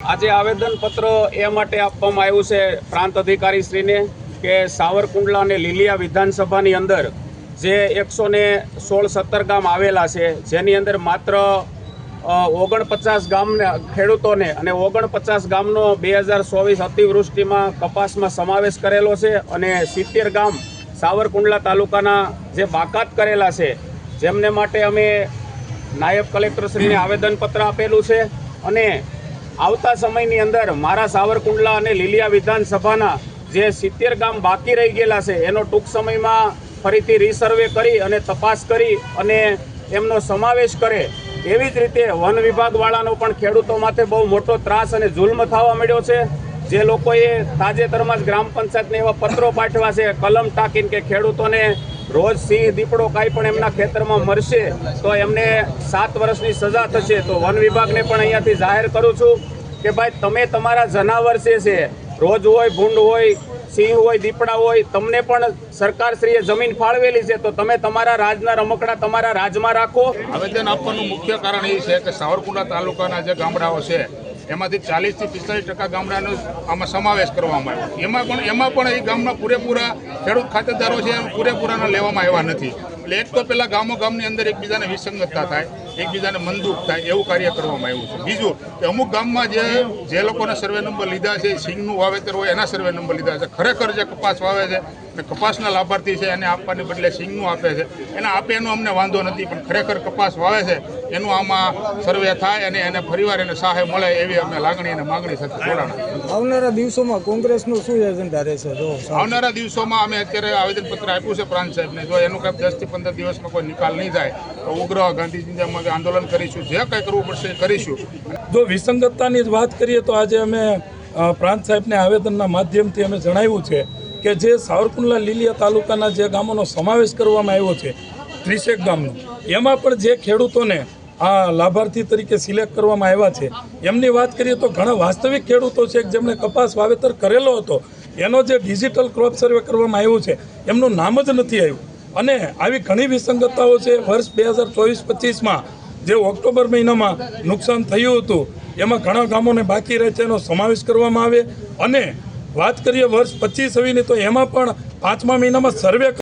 આજે આવેદનપત્ર એ માટે આપવામાં આવ્યું છે પ્રાંત અધિકારી શ્રીને કે સાવરકુંડલા અને લીલિયા વિધાનસભાની અંદર જે એકસો ને સોળ સત્તર ગામ આવેલા છે, જેની અંદર માત્ર ઓગણપચાસ ગામને ખેડૂતોને અને ઓગણપચાસ ગામનો બે હજાર ચોવીસ અતિવૃષ્ટિમાં કપાસમાં સમાવેશ કરેલો છે અને સિત્તેર ગામ સાવરકુંડલા તાલુકાના જે બાકાત કરેલા છે, જેમને માટે અમે નાયબ કલેક્ટરશ્રીને આવેદનપત્ર આપેલું છે અને આવતા સમયની અંદર મારા સાવરકુંડલા અને લીલિયા વિધાનસભાના જે સિત્તેર ગામ બાકી રહી ગયેલા છે, એનો ટૂંક સમયમાં ફરીથી રીસર્વે કરી અને તપાસ કરી અને એમનો સમાવેશ કરે. એવી જ રીતે વન વિભાગવાળાનો પણ ખેડૂતો માટે બહુ મોટો ત્રાસ અને જુલ્મ થવા મળ્યો છે. જે લોકોએ તાજેતરમાં જ ગ્રામ પંચાયતને એવા પત્રો પાઠવા છે, કલમ ટાંકીને કે ખેડૂતોને રોજ સિંહ દીપડો કાંઈ પણ એમના ખેતરમાં મરશે, તો એમને સાત વર્ષની સજા થશે. તો વન વિભાગને પણ અહીંયાથી જાહેર કરું છું કે ભાઈ, તમે તમારા જનાવર છે, રોજ હોય, ભૂંડ હોય, સિંહ હોય, દીપડા હોય, તમને પણ સરકારશ્રીએ જમીન ફાળવેલી છે, તો તમે તમારા રાજના રમકડા તમારા રાજમાં રાખો. આવેદન આપવાનું મુખ્ય કારણ એ છે કે સાવરકુંડલા તાલુકાના જે ગામડાઓ છે એમાંથી ચાલીસથી પિસ્તાલીસ ટકા ગામડાનો આમાં સમાવેશ કરવામાં આવ્યો એમાં પણ એમાં પણ એ ગામના પૂરેપૂરા ખેડૂત ખાતેદારો છે, એમ પૂરેપૂરાના લેવામાં આવ્યા નથી. એટલે એક તો પહેલાં ગામો ગામની અંદર એકબીજાને વિસંગતતા થાય, એકબીજાને મનદુખ થાય, એવું કાર્ય કરવામાં આવ્યું છે. બીજું કે અમુક ગામમાં જે જે લોકોના સર્વે નંબર લીધા છે સિંગનું વાવેતર હોય, એના સર્વે નંબર લીધા છે. ખરેખર જે કપાસ વાવે છે અને કપાસના લાભાર્થી છે, એને આપવાને બદલે સિંગનું આપે છે. એને આપે એનો અમને વાંધો નથી, પણ ખરેખર કપાસ વાવે છે એનું આમાં સર્વે થાય અને એને ફરીવાર એને સહાય મળે એવી અમે લાગણી અને માગણી સાથે જોડાણા આવનારા દિવસોમાં કોંગ્રેસનું શું એજન્ડા રહેશે જો આવનારા દિવસોમાં અમે અત્યારે આવેદનપત્ર આપ્યું છે પ્રાંત સાહેબને. જો એનું કંઈક દસથી પંદર દિવસમાં કોઈ નિકાલ નહીં થાય તો ઉગ્ર ગાંધીજી જેમ અમે આંદોલન કરીશું. જે કંઈ કરવું પડશે એ કરીશું. જો વિસંગતતાની જ વાત કરીએ તો આજે અમે પ્રાંત સાહેબને આવેદનના માધ્યમથી અમે જણાવ્યું છે કે જે સાવરકુંડલા લીલિયા તાલુકાના જે ગામોનો સમાવેશ કરવામાં આવ્યો છે ત્રીસેક ગામનો એમાં પણ જે ખેડૂતોને આ લાભાર્થી તરીકે સિલેક્ટ કરવામાં આવ્યા છે. એમની વાત કરીએ તો ઘણા વાસ્તવિક ખેડૂતો છે જેમણે કપાસ વાવેતર કરેલો હતો. એનો જે ડિજિટલ ક્રોપ સર્વે કરવામાં આવ્યું છે, એમનું નામ જ નથી આવ્યું. અને આવી ઘણી વિસંગતતાઓ છે, વર્ષ બે હજાર ચોવીસ પચીસમાં જે ઓક્ટોબર મહિનામાં નુકસાન થયું હતું, એમાં ઘણા ગામોને બાકી રહે છે એનો સમાવેશ કરવામાં આવે. અને વાત કરીએ વર્ષ પચીસ હવીની, તો એમાં પણ પાંચમા મહિનામાં સર્વે